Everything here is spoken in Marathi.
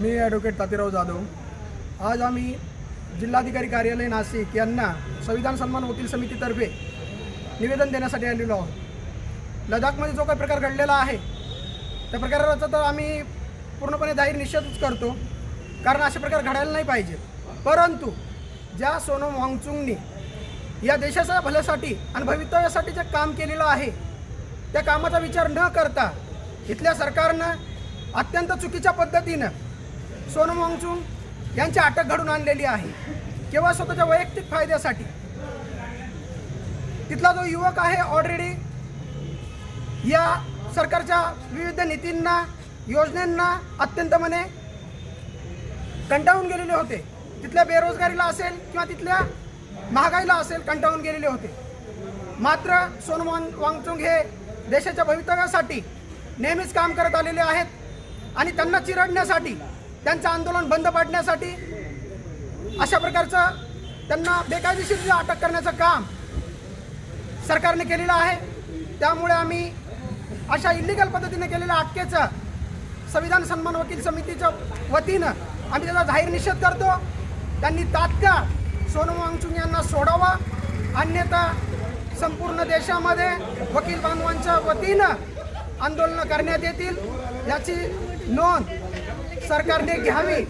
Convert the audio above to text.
मी ॲडव्होकेट तातीराव जाधव. आज आम्ही जिल्हाधिकारी कार्यालय नाशिक यांना संविधान सन्मान वकील समितीतर्फे निवेदन देण्यासाठी आलेलो आहोत. लडाखमध्ये जो काही प्रकार घडलेला आहे त्या प्रकाराचा तर आम्ही पूर्णपणे जाहीर निषेधच करतो कारण असे प्रकार घडायला नाही पाहिजे परंतु ज्या सोनम वांगचुंगनी या देशाच्या भल्यासाठी आणि भवितव्यासाठी जे काम केलेलं आहे त्या कामाचा विचार न करता इथल्या सरकारनं अत्यंत चुकीच्या पद्धतीनं सोनम वांगचुंग यांची अटक घडून आणलेली आहे. केवळ स्वतःच्या वैयक्तिक फायद्यासाठी. तिथला जो युवक आहे ऑलरेडी या सरकारच्या विविध नीतींना योजनांना अत्यंतपणे कंटाळून गेलेले होते. तिथल्या बेरोजगारीला असेल किंवा तिथल्या महागाईला असेल कंटाळून गेलेले होते. मात्र सोनम वांगचुंग हे देशाच्या भवितव्यासाठी नेहमीच काम करत आलेले आहेत आणि त्यांना चिरडण्यासाठी त्यांचं आंदोलन बंद पाडण्यासाठी अशा प्रकारचं त्यांना बेकायदेशीर अटक करण्याचं काम सरकारने केलेलं आहे. त्यामुळे आम्ही अशा इलिगल पद्धतीने केलेल्या अटकेचं संविधान सन्मान वकील समितीच्या वतीनं आम्ही त्याचा जाहीर निषेध करतो. त्यांनी तात्काळ सोनम वांगचुंग यांना सोडावा. अन्यथा संपूर्ण देशामध्ये वकील बांधवांच्या वतीनं आंदोलनं करण्यात येतील. याची नोंद सरकारने घ्यावी.